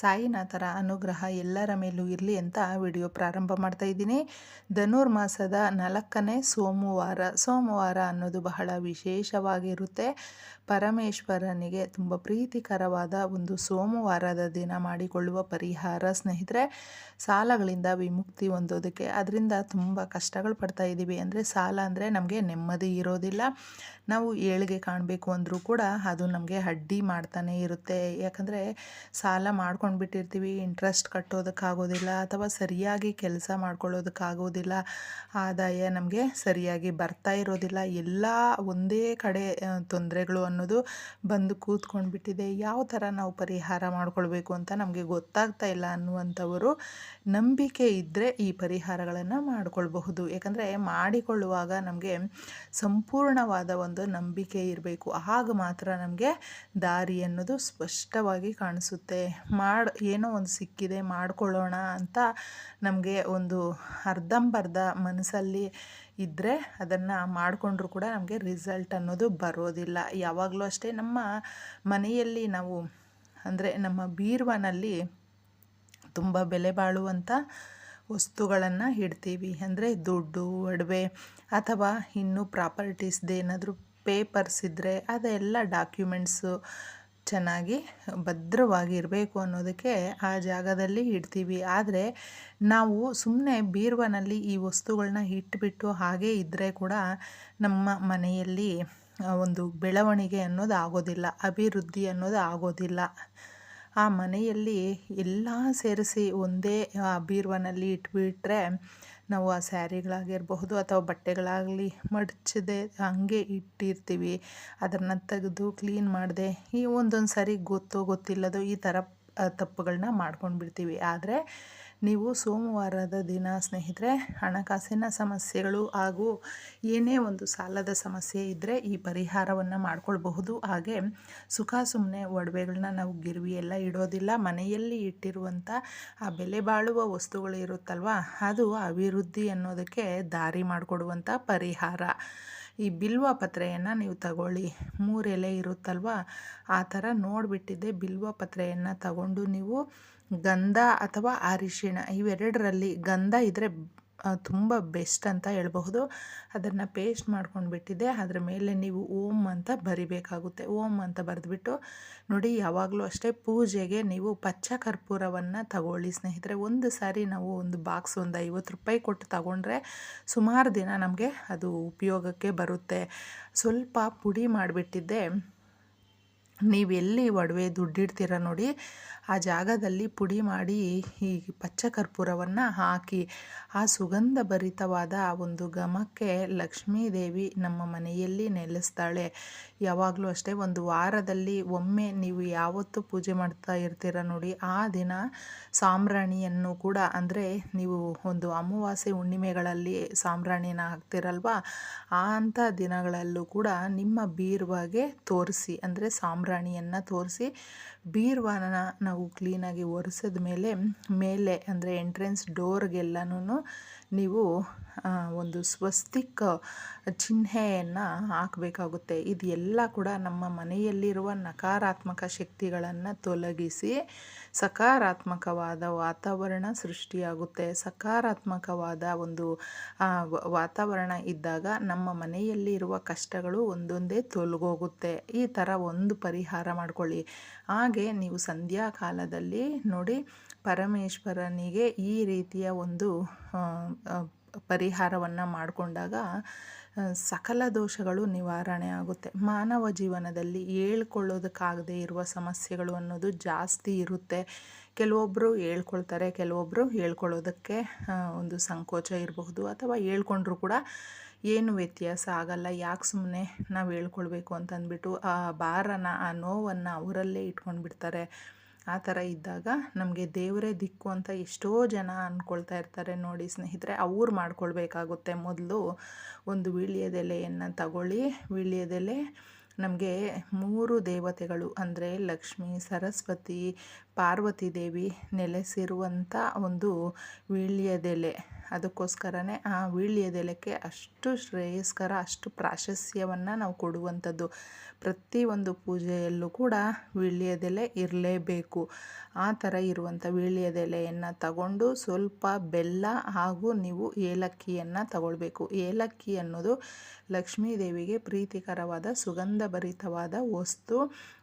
ಸಾಯಿನಾಥರ ಅನುಗ್ರಹ ಎಲ್ಲರ ಮೇಲೂ ಇರಲಿ ಅಂತ ವಿಡಿಯೋ ಪ್ರಾರಂಭ ಮಾಡ್ತಾ ಇದ್ದೀನಿ. ಧನುರ್ಮಾಸದ ನಾಲ್ಕನೇ ಸೋಮವಾರ ಸೋಮವಾರ ಅನ್ನೋದು ಬಹಳ ವಿಶೇಷವಾಗಿರುತ್ತೆ. ಪರಮೇಶ್ವರನಿಗೆ ತುಂಬ ಪ್ರೀತಿಕರವಾದ ಒಂದು ಸೋಮವಾರದ ದಿನ ಮಾಡಿಕೊಳ್ಳುವ ಪರಿಹಾರ ಸ್ನೇಹಿತರೆ, ಸಾಲಗಳಿಂದ ವಿಮುಕ್ತಿ ಹೊಂದೋದಕ್ಕೆ ಅದರಿಂದ ತುಂಬ ಕಷ್ಟಗಳು ಪಡ್ತಾ ಇದ್ದೀವಿ ಅಂದರೆ ಸಾಲ ಅಂದರೆ ನಮಗೆ ನೆಮ್ಮದಿ ಇರೋದಿಲ್ಲ. ನಾವು ಏಳಿಗೆ ಕಾಣಬೇಕು ಅಂದರೂ ಕೂಡ ಅದು ನಮಗೆ ಅಡ್ಡಿ ಮಾಡ್ತಾನೆ ಇರುತ್ತೆ. ಯಾಕಂದರೆ ಸಾಲ ಮಾಡ್ಕೊಂಡು ಬಿಟ್ಟಿರ್ತೀವಿ ಇಂಟ್ರೆಸ್ಟ್ ಕಟ್ಟೋದಕ್ಕಾಗೋದಿಲ್ಲ ಅಥವಾ ಸರಿಯಾಗಿ ಕೆಲಸ ಮಾಡ್ಕೊಳ್ಳೋದಕ್ಕಾಗೋದಿಲ್ಲ, ಆದಾಯ ನಮಗೆ ಸರಿಯಾಗಿ ಬರ್ತಾ ಇರೋದಿಲ್ಲ, ಎಲ್ಲ ಒಂದೇ ಕಡೆ ತೊಂದರೆಗಳು ಅನ್ನೋದು ಬಂದು ಕೂತ್ಕೊಂಡು ಬಿಟ್ಟಿದೆ ಯಾವ ಥರ ನಾವು ಪರಿಹಾರ ಮಾಡ್ಕೊಳ್ಬೇಕು ಅಂತ ನಮಗೆ ಗೊತ್ತಾಗ್ತಾ ಇಲ್ಲ ಅನ್ನುವಂಥವರು ನಂಬಿಕೆ ಇದ್ದರೆ ಈ ಪರಿಹಾರಗಳನ್ನು ಮಾಡಿಕೊಳ್ಬಹುದು. ಯಾಕಂದರೆ ಮಾಡಿಕೊಳ್ಳುವಾಗ ನಮಗೆ ಸಂಪೂರ್ಣವಾದ ಒಂದು ನಂಬಿಕೆ ಇರಬೇಕು. ಆಗ ಮಾತ್ರ ನಮಗೆ ದಾರಿ ಅನ್ನೋದು ಸ್ಪಷ್ಟವಾಗಿ ಕಾಣಿಸುತ್ತೆ. ಮಾಡಿ, ಏನೋ ಒಂದು ಸಿಕ್ಕಿದೆ, ಮಾಡಿಕೊಳ್ಳೋಣ ಅಂತ ನಮಗೆ ಒಂದು ಅರ್ಧಂಬರ್ಧ ಮನಸ್ಸಲ್ಲಿ ಇದ್ದರೆ ಅದನ್ನು ಮಾಡಿಕೊಂಡ್ರೂ ಕೂಡ ನಮಗೆ ರಿಸಲ್ಟ್ ಅನ್ನೋದು ಬರೋದಿಲ್ಲ. ಯಾವಾಗಲೂ ಅಷ್ಟೇ ನಮ್ಮ ಮನೆಯಲ್ಲಿ ನಾವು, ಅಂದರೆ ನಮ್ಮ ಬೀರ್ವನಲ್ಲಿ ತುಂಬ ಬೆಲೆ ಬಾಳುವಂಥ ವಸ್ತುಗಳನ್ನು ಇಡ್ತೀವಿ. ಅಂದರೆ ದುಡ್ಡು, ಒಡವೆ ಅಥವಾ ಇನ್ನೂ ಪ್ರಾಪರ್ಟೀಸ್ದೇನಾದರೂ ಪೇಪರ್ಸ್ ಇದ್ದರೆ ಅದೆಲ್ಲ ಡಾಕ್ಯುಮೆಂಟ್ಸು ಚೆನ್ನಾಗಿ ಭದ್ರವಾಗಿ ಇರಬೇಕು ಅನ್ನೋದಕ್ಕೆ ಆ ಜಾಗದಲ್ಲಿ ಇಡ್ತೀವಿ. ಆದರೆ ನಾವು ಸುಮ್ಮನೆ ಬೀರುವನಲ್ಲಿ ಈ ವಸ್ತುಗಳನ್ನ ಇಟ್ಬಿಟ್ಟು ಹಾಗೇ ಇದ್ದರೆ ಕೂಡ ನಮ್ಮ ಮನೆಯಲ್ಲಿ ಒಂದು ಬೆಳವಣಿಗೆ ಅನ್ನೋದು ಆಗೋದಿಲ್ಲ, ಅಭಿವೃದ್ಧಿ ಅನ್ನೋದು ಆಗೋದಿಲ್ಲ. ಆ ಮನೆಯಲ್ಲಿ ಎಲ್ಲ ಸೇರಿಸಿ ಒಂದೇ ಬೀರುವನಲ್ಲಿ ಇಟ್ಬಿಟ್ರೆ ನಾವು ಆ ಸ್ಯಾರಿಗಳಾಗಿರಬಹುದು ಅಥವಾ ಬಟ್ಟೆಗಳಾಗಲಿ ಮಡಚದೆ, ಹಾಗೆ ಇಟ್ಟಿರ್ತೀವಿ. ಅದನ್ನು ತೆಗೆದು ಕ್ಲೀನ್ ಮಾಡಿದೆ, ಈ ಒಂದೊಂದು ಸಾರಿ ಗೊತ್ತೋ ಗೊತ್ತಿಲ್ಲದೋ ಈ ಥರ ತಪ್ಪುಗಳನ್ನ ಮಾಡ್ಕೊಂಡು ಬಿಡ್ತೀವಿ ಆದರೆ ನೀವು ಸೋಮವಾರದ ದಿನ ಸ್ನೇಹಿತರೆ, ಹಣಕಾಸಿನ ಸಮಸ್ಯೆಗಳು ಹಾಗೂ ಏನೇ ಒಂದು ಸಾಲದ ಸಮಸ್ಯೆ ಇದ್ದರೆ ಈ ಪರಿಹಾರವನ್ನು ಮಾಡ್ಕೊಳ್ಬಹುದು. ಹಾಗೆ ಸುಖ ಸುಮ್ಮನೆ ಒಡವೆಗಳನ್ನ ನಾವು ಗಿರ್ವಿ ಎಲ್ಲ ಇಡೋದಿಲ್ಲ. ಮನೆಯಲ್ಲಿ ಇಟ್ಟಿರುವಂಥ ಆ ಬೆಲೆ ಬಾಳುವ ವಸ್ತುಗಳು ಇರುತ್ತಲ್ವ, ಅದು ಅಭಿವೃದ್ಧಿ ಅನ್ನೋದಕ್ಕೆ ದಾರಿ ಮಾಡಿಕೊಡುವಂಥ ಪರಿಹಾರ. ಈ ಬಿಲ್ವ ಪತ್ರೆಯನ್ನು ನೀವು ತಗೊಳ್ಳಿ. ಮೂರು ಎಲೆ ಇರುತ್ತಲ್ವ? ಆ ಥರ ನೋಡಿಬಿಟ್ಟಿದ್ದೆ ಬಿಲ್ವ ಪತ್ರೆಯನ್ನು ತಗೊಂಡು ನೀವು ಗಂಧ ಅಥವಾ ಅರಿಶಿಣ ಇವೆರಡರಲ್ಲಿ ಗಂಧ ಇದ್ದರೆ ತುಂಬ ಬೆಸ್ಟ್ ಅಂತ ಹೇಳ್ಬಹುದು. ಅದನ್ನು ಪೇಸ್ಟ್ ಮಾಡ್ಕೊಂಡು ಬಿಟ್ಟಿದ್ದೆ. ಅದ್ರ ಮೇಲೆ ನೀವು ಓಮ್ ಅಂತ ಬರಿಬೇಕಾಗುತ್ತೆ. ಓಮ್ ಅಂತ ಬರೆದ್ಬಿಟ್ಟು ನೋಡಿ, ಯಾವಾಗಲೂ ಅಷ್ಟೇ ಪೂಜೆಗೆ ನೀವು ಪಚ್ಚ ಕರ್ಪೂರವನ್ನು ತಗೊಳ್ಳಿ ಸ್ನೇಹಿತರೆ. ಒಂದು ಸಾರಿ ನಾವು ಒಂದು ಬಾಕ್ಸ್ ಒಂದು ಐವತ್ತು ರೂಪಾಯಿ ಕೊಟ್ಟು ತಗೊಂಡ್ರೆ ಸುಮಾರು ದಿನ ನಮಗೆ ಅದು ಉಪಯೋಗಕ್ಕೆ ಬರುತ್ತೆ. ಸ್ವಲ್ಪ ಪುಡಿ ಮಾಡಿಬಿಟ್ಟಿದ್ದೆ. ನೀವೆಲ್ಲಿ ಒಡವೆ ದುಡ್ಡಿಡ್ತೀರ ನೋಡಿ, ಆ ಜಾಗದಲ್ಲಿ ಪುಡಿ ಮಾಡಿ ಈ ಪಚ್ಚ ಕರ್ಪೂರವನ್ನು ಹಾಕಿ, ಆ ಸುಗಂಧ ಭರಿತವಾದ ಒಂದು ಘಮಕ್ಕೆ ಲಕ್ಷ್ಮೀದೇವಿ ನಮ್ಮ ಮನೆಯಲ್ಲಿ ನೆಲೆಸ್ತಾಳೆ. ಯಾವಾಗಲೂ ಅಷ್ಟೇ ಒಂದು ವಾರದಲ್ಲಿ ಒಮ್ಮೆ ನೀವು ಯಾವತ್ತು ಪೂಜೆ ಮಾಡ್ತಾ ಇರ್ತೀರ ನೋಡಿ, ಆ ದಿನ ಸಾಂಬ್ರಾಣಿಯನ್ನು ಕೂಡ ಅಂದರೆ ನೀವು ಒಂದು ಅಮಾವಾಸ್ಯೆ ಹುಣ್ಣಿಮೆಗಳಲ್ಲಿ ಸಾಂಬ್ರಾಣಿನ ಹಾಕ್ತಿರಲ್ವಾ ಆ ಅಂಥ ದಿನಗಳಲ್ಲೂ ಕೂಡ ನಿಮ್ಮ ಬೀರುವಾಗೆ ತೋರಿಸಿ ಅಂದರೆ ಸಾಂಬ್ರಾಣಿಯನ್ನು ತೋರಿಸಿ ಬೀರ್ವಾನ ನಾವು ಕ್ಲೀನಾಗಿ ಒರೆಸಿದ ಮೇಲೆ ಮೇಲೆ ಅಂದರೆ ಎಂಟ್ರೆನ್ಸ್ ಡೋರ್ಗೆಲ್ಲನೂ ನೀವು ಒಂದು ಸ್ವಸ್ತಿಕ್ ಚಿಹ್ನೆಯನ್ನು ಹಾಕಬೇಕಾಗುತ್ತೆ. ಇದು ಎಲ್ಲ ಕೂಡ ನಮ್ಮ ಮನೆಯಲ್ಲಿರುವ ನಕಾರಾತ್ಮಕ ಶಕ್ತಿಗಳನ್ನು ತೊಲಗಿಸಿ ಸಕಾರಾತ್ಮಕವಾದ ವಾತಾವರಣ ಸೃಷ್ಟಿಯಾಗುತ್ತೆ. ಸಕಾರಾತ್ಮಕವಾದ ಒಂದು ವಾತಾವರಣ ಇದ್ದಾಗ ನಮ್ಮ ಮನೆಯಲ್ಲಿ ಇರುವ ಕಷ್ಟಗಳು ಒಂದೊಂದೇ ತೊಲಗೋಗುತ್ತೆ. ಈ ಥರ ಒಂದು ಪರಿಹಾರ ಮಾಡ್ಕೊಳ್ಳಿ. ಹಾಗೆ ನೀವು ಸಂಧ್ಯಾ ಕಾಲದಲ್ಲಿ ನೋಡಿ ಪರಮೇಶ್ವರನಿಗೆ ಈ ರೀತಿಯ ಒಂದು ಪರಿಹಾರವನ್ನು ಮಾಡಿಕೊಂಡಾಗ ಸಕಲ ದೋಷಗಳು ನಿವಾರಣೆ ಆಗುತ್ತೆ. ಮಾನವ ಜೀವನದಲ್ಲಿ ಹೇಳ್ಕೊಳ್ಳೋದಕ್ಕಾಗದೆ ಇರುವ ಸಮಸ್ಯೆಗಳು ಅನ್ನೋದು ಜಾಸ್ತಿ ಇರುತ್ತೆ. ಕೆಲವೊಬ್ಬರು ಹೇಳ್ಕೊಳ್ತಾರೆ ಕೆಲವೊಬ್ಬರು ಹೇಳ್ಕೊಳ್ಳೋದಕ್ಕೆ ಒಂದು ಸಂಕೋಚ ಇರಬಹುದು ಅಥವಾ ಹೇಳ್ಕೊಂಡ್ರು ಕೂಡ ಏನು ವ್ಯತ್ಯಾಸ ಆಗಲ್ಲ, ಯಾಕೆ ಸುಮ್ಮನೆ ನಾವು ಹೇಳ್ಕೊಳ್ಬೇಕು ಅಂತಂದ್ಬಿಟ್ಟು ಆ ಭಾರನ, ಆ ನೋವನ್ನು ಅವರಲ್ಲೇ ಇಟ್ಕೊಂಡು ಬಿಡ್ತಾರೆ ಆ ಥರ ಇದ್ದಾಗ ನಮಗೆ ದೇವರೇ ದಿಕ್ಕು ಅಂತ ಎಷ್ಟೋ ಜನ ಅಂದ್ಕೊಳ್ತಾ ಇರ್ತಾರೆ ನೋಡಿ ಸ್ನೇಹಿತರೆ. ಅವ್ರು ಮಾಡ್ಕೊಳ್ಬೇಕಾಗುತ್ತೆ ಮೊದಲು ಒಂದು ವೀಳ್ಯದೆಲೆಯನ್ನು ತಗೊಳ್ಳಿ, ವೀಳ್ಯದೆಲೆ ನಮಗೆ ಮೂರು ದೇವತೆಗಳು ಅಂದರೆ ಲಕ್ಷ್ಮಿ, ಸರಸ್ವತಿ, ಪಾರ್ವತಿ ದೇವಿ ನೆಲೆಸಿರುವಂಥ ಒಂದು ವೀಳ್ಯದೆಲೆ. ಅದಕ್ಕೋಸ್ಕರನೇ ಆ ವೀಳ್ಯದೆಲೆಗೆ ಅಷ್ಟು ಶ್ರೇಯಸ್ಕರ, ಅಷ್ಟು ಪ್ರಾಶಸ್ತ್ಯವನ್ನು ನಾವು ಕೊಡುವಂಥದ್ದು. ಪ್ರತಿಯೊಂದು ಪೂಜೆಯಲ್ಲೂ ಕೂಡ ವೀಳ್ಯದೆಲೆ ಇರಲೇಬೇಕು. ಆ ಥರ ಇರುವಂಥ ವೀಳ್ಯದೆಲೆಯನ್ನು ತಗೊಂಡು ಸ್ವಲ್ಪ ಬೆಲ್ಲ ಹಾಗೂ ನೀವು ಏಲಕ್ಕಿಯನ್ನು ತಗೊಳ್ಬೇಕು. ಏಲಕ್ಕಿ ಅನ್ನೋದು ಲಕ್ಷ್ಮೀದೇವಿಗೆ ಪ್ರೀತಿಕರವಾದ, ಸುಗಂಧಭರಿತವಾದ ವಸ್ತು.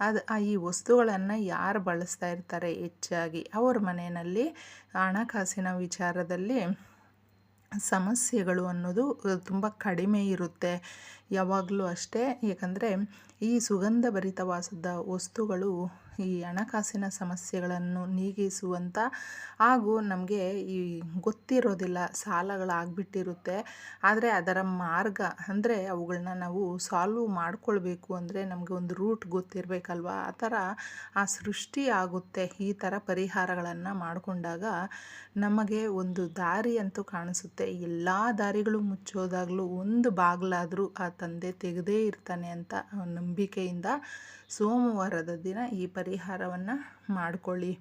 ಅದು ಈ ವಸ್ತುಗಳನ್ನು ಯಾರು ಬಳಸ್ತಾ ಇರ್ತಾರೆ ಹೆಚ್ಚಾಗಿ? ಅವ್ರ ಮನೆಯಲ್ಲಿ ಹಣಕಾಸಿನ ವಿಚಾರದಲ್ಲಿ ಸಮಸ್ಯೆಗಳು ಅನ್ನೋದು ತುಂಬ ಕಡಿಮೆ ಇರುತ್ತೆ. ಯಾವಾಗಲೂ ಅಷ್ಟೇ. ಏಕೆಂದರೆ ಈ ಸುಗಂಧಭರಿತವಾದ ವಸ್ತುಗಳು ಈ ಹಣಕಾಸಿನ ಸಮಸ್ಯೆಗಳನ್ನು ನೀಗಿಸುವಂಥ ಹಾಗೂ ನಮಗೆ ಈ ಗೊತ್ತಿರೋದಿಲ್ಲ ಸಾಲಗಳಾಗ್ಬಿಟ್ಟಿರುತ್ತೆ. ಆದರೆ ಅದರ ಮಾರ್ಗ ಅಂದರೆ ಅವುಗಳನ್ನ ನಾವು ಸಾಲ್ವ್ ಮಾಡ್ಕೊಳ್ಬೇಕು ಅಂದರೆ ನಮಗೆ ಒಂದು ರೂಟ್ ಗೊತ್ತಿರಬೇಕಲ್ವ? ಆ ಥರ ಆ ಸೃಷ್ಟಿ ಆಗುತ್ತೆ. ಈ ಥರ ಪರಿಹಾರಗಳನ್ನು ಮಾಡಿಕೊಂಡಾಗ ನಮಗೆ ಒಂದು ದಾರಿ ಅಂತೂ ಕಾಣಿಸುತ್ತೆ. ಎಲ್ಲ ದಾರಿಗಳು ಮುಚ್ಚೋದಾಗಲೂ ಒಂದು ಬಾಗಿಲಾದರೂ ಆ ತಂದೆ ತೆಗೆದೇ ಇರ್ತಾನೆ ಅಂತ ನಂಬಿಕೆಯಿಂದ ಸೋಮವಾರದ ದಿನ ಈ ಪರಿಹಾರವನ್ನು ಮಾಡಿಕೊಳ್ಳಿ.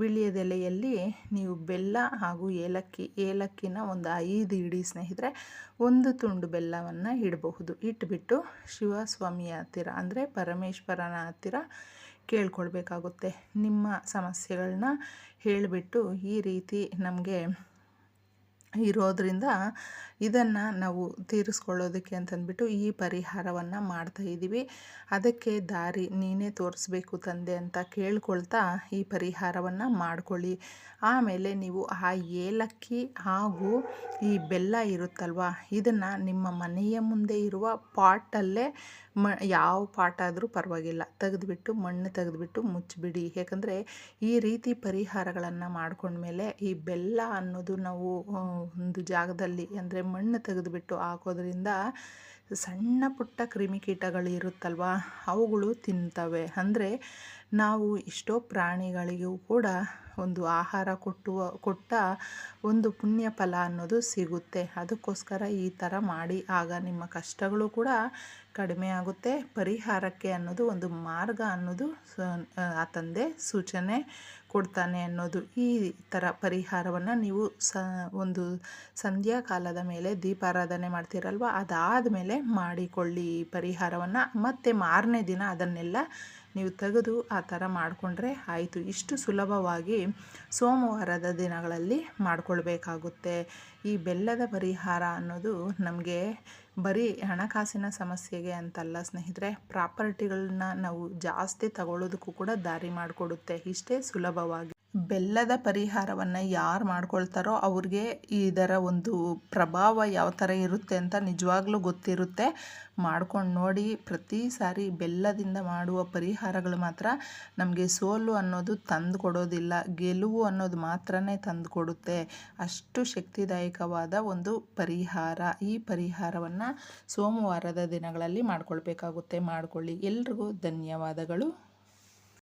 ವಿಳ್ಯದೆಲೆಯಲ್ಲಿ ನೀವು ಬೆಲ್ಲ ಹಾಗೂ ಏಲಕ್ಕಿ, ಏಲಕ್ಕಿನ ಒಂದು ಐದು ಇಡಿ ಸ್ನೇಹಿತರೆ, ಒಂದು ತುಂಡು ಬೆಲ್ಲವನ್ನು ಇಡಬಹುದು. ಇಟ್ಬಿಟ್ಟು ಶಿವಸ್ವಾಮಿಯ ಹತ್ತಿರ ಅಂದರೆ ಪರಮೇಶ್ವರನ ಹತ್ತಿರ ಕೇಳ್ಕೊಳ್ಬೇಕಾಗುತ್ತೆ. ನಿಮ್ಮ ಸಮಸ್ಯೆಗಳನ್ನ ಹೇಳಿಬಿಟ್ಟು ಈ ರೀತಿ ನಮಗೆ ಇರೋದರಿಂದ ಇದನ್ನು ನಾವು ತೀರಿಸ್ಕೊಳ್ಳೋದಕ್ಕೆ ಅಂತಂದ್ಬಿಟ್ಟು ಈ ಪರಿಹಾರವನ್ನು ಮಾಡ್ತಾ ಇದ್ದೀವಿ ಅದಕ್ಕೆ ದಾರಿ ನೀನೇ ತೋರಿಸ್ಬೇಕು ತಂದೆ ಅಂತ ಕೇಳ್ಕೊಳ್ತಾ ಈ ಪರಿಹಾರವನ್ನು ಮಾಡ್ಕೊಳ್ಳಿ. ಆಮೇಲೆ ನೀವು ಆ ಏಲಕ್ಕಿ ಹಾಗೂ ಈ ಬೆಲ್ಲ ಇರುತ್ತಲ್ವ, ಇದನ್ನು ನಿಮ್ಮ ಮನೆಯ ಮುಂದೆ ಇರುವ ಪಾಟಲ್ಲೇ ಮ, ಯಾವ ಪಾಟ್ ಆದರೂ ಪರವಾಗಿಲ್ಲ. ತೆಗೆದುಬಿಟ್ಟು, ಮಣ್ಣು ತೆಗೆದುಬಿಟ್ಟು ಮುಚ್ಚಿಬಿಡಿ. ಯಾಕಂದರೆ ಈ ರೀತಿ ಪರಿಹಾರಗಳನ್ನು ಮಾಡ್ಕೊಂಡ್ಮೇಲೆ ಈ ಬೆಲ್ಲ ಅನ್ನೋದು ನಾವು ಒಂದು ಜಾಗದಲ್ಲಿ ಅಂದರೆ ಮಣ್ಣು ತೆಗೆದುಬಿಟ್ಟು ಹಾಕೋದ್ರಿಂದ ಸಣ್ಣ ಪುಟ್ಟ ಕ್ರಿಮಿಕೀಟಗಳು ಇರುತ್ತಲ್ವ? ಅವುಗಳು ತಿಂತವೆ. ಅಂದರೆ ನಾವು ಎಷ್ಟೋ ಪ್ರಾಣಿಗಳಿಗೂ ಕೂಡ ಒಂದು ಆಹಾರ ಕೊಟ್ಟುವ, ಕೊಟ್ಟ ಒಂದು ಪುಣ್ಯ ಫಲ ಅನ್ನೋದು ಸಿಗುತ್ತೆ. ಅದಕ್ಕೋಸ್ಕರ ಈ ಥರ ಮಾಡಿ ಆಗ ನಿಮ್ಮ ಕಷ್ಟಗಳು ಕೂಡ ಕಡಿಮೆ ಆಗುತ್ತೆ. ಪರಿಹಾರಕ್ಕೆ ಅನ್ನೋದು ಒಂದು ಮಾರ್ಗ ಅನ್ನೋದು ಆ ತಂದೆ ಸೂಚನೆ ಕೊಡ್ತಾನೆ ಅನ್ನೋದು. ಈ ಥರ ಪರಿಹಾರವನ್ನು ನೀವು ಸ, ಒಂದು ಸಂಧ್ಯಾ ಕಾಲದ ಮೇಲೆ ದೀಪಾರಾಧನೆ ಮಾಡ್ತೀರಲ್ವ? ಅದಾದ ಮೇಲೆ ಮಾಡಿಕೊಳ್ಳಿ ಪರಿಹಾರವನ್ನು. ಮತ್ತು ಮಾರನೇ ದಿನ ಅದನ್ನೆಲ್ಲ ನೀವು ತೆಗೆದು ಆ ಥರ ಮಾಡಿಕೊಂಡ್ರೆ ಆಯಿತು. ಇಷ್ಟು ಸುಲಭವಾಗಿ ಸೋಮವಾರದ ದಿನಗಳಲ್ಲಿ ಮಾಡಿಕೊಳ್ಬೇಕಾಗುತ್ತೆ. ಈ ಬೆಲ್ಲದ ಪರಿಹಾರ ಅನ್ನೋದು ನಮಗೆ ಬರೀ ಹಣಕಾಸಿನ ಸಮಸ್ಯೆಗೆ ಅಂತಲ್ಲ ಸ್ನೇಹಿತರೆ, ಪ್ರಾಪರ್ಟಿಗಳನ್ನ ನಾವು ಜಾಸ್ತಿ ತಗೊಳ್ಳೋದಕ್ಕೂ ಕೂಡ ದಾರಿ ಮಾಡಿಕೊಡುತ್ತೆ. ಇಷ್ಟೇ ಸುಲಭವಾಗಿ. ಬೆಲ್ಲದ ಪರಿಹಾರವನ್ನು ಯಾರು ಮಾಡ್ಕೊಳ್ತಾರೋ ಅವ್ರಿಗೆ ಇದರ ಒಂದು ಪ್ರಭಾವ ಯಾವ ಥರ ಇರುತ್ತೆ ಅಂತ ನಿಜವಾಗ್ಲೂ ಗೊತ್ತಿರುತ್ತೆ. ಮಾಡ್ಕೊಂಡು ನೋಡಿ, ಪ್ರತಿ ಸಾರಿ ಬೆಲ್ಲದಿಂದ ಮಾಡುವ ಪರಿಹಾರಗಳು ಮಾತ್ರ ನಮಗೆ ಸೋಲು ಅನ್ನೋದು ತಂದು ಕೊಡೋದಿಲ್ಲ, ಗೆಲುವು ಅನ್ನೋದು ಮಾತ್ರನೇ ತಂದು ಕೊಡುತ್ತೆ. ಅಷ್ಟು ಶಕ್ತಿದಾಯಕವಾದ ಒಂದು ಪರಿಹಾರ. ಈ ಪರಿಹಾರವನ್ನು ಸೋಮವಾರದ ದಿನಗಳಲ್ಲಿ ಮಾಡ್ಕೊಳ್ಬೇಕಾಗುತ್ತೆ. ಮಾಡಿಕೊಳ್ಳಿ. ಎಲ್ರಿಗೂ ಧನ್ಯವಾದಗಳು.